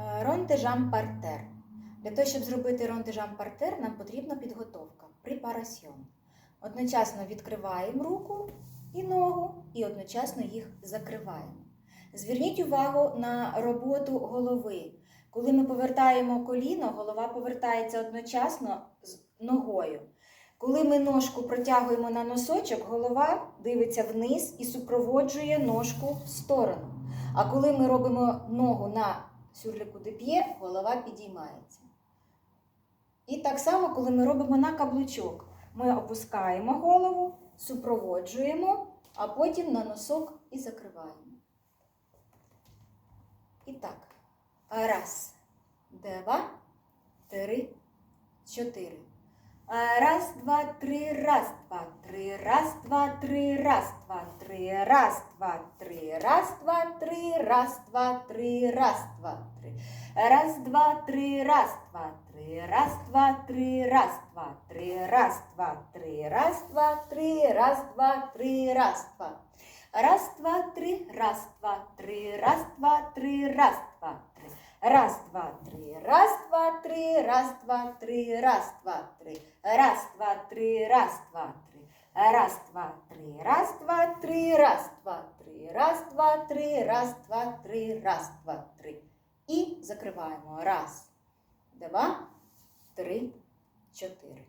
Е, партер. Для того, щоб зробити рон-де-жам партер, нам потрібна підготовка препарасьйон. Одночасно відкриваємо руку і ногу, і одночасно їх закриваємо. Зверніть увагу на роботу голови. Коли ми повертаємо коліно, голова повертається одночасно з ногою. Коли ми ножку протягуємо на носочок, голова дивиться вниз і супроводжує ножку в сторону. А коли ми робимо ногу на сюрлику де п'є, голова підіймається. І так само, коли ми робимо на каблучок, ми опускаємо голову, супроводжуємо, а потім на носок і закриваємо. І так. Раз, два, три, чотири. Раз, два, три, раз, два, три, раз, два, три, раз, два, три, раз, два, три, раз, два, три, раз, два, три, раз, два, три. Раз, два, три, раз, два, три, раз, два, три, раз, два, три, раз, два, три, раз, два, три, раз, два, три, раз, два. Раз, два, три, раз, два, три, раз, два, три, раз, два, три. Раз, два, три, раз, два, три, раз, два, три, раз, два, три. Раз, два, три, раз, два, три. Раз, два, три, раз, два, три, раз, два, три. Раз, два, три, раз, два, три, раз, два, три. І закриваємо. Раз, два, три, чотири.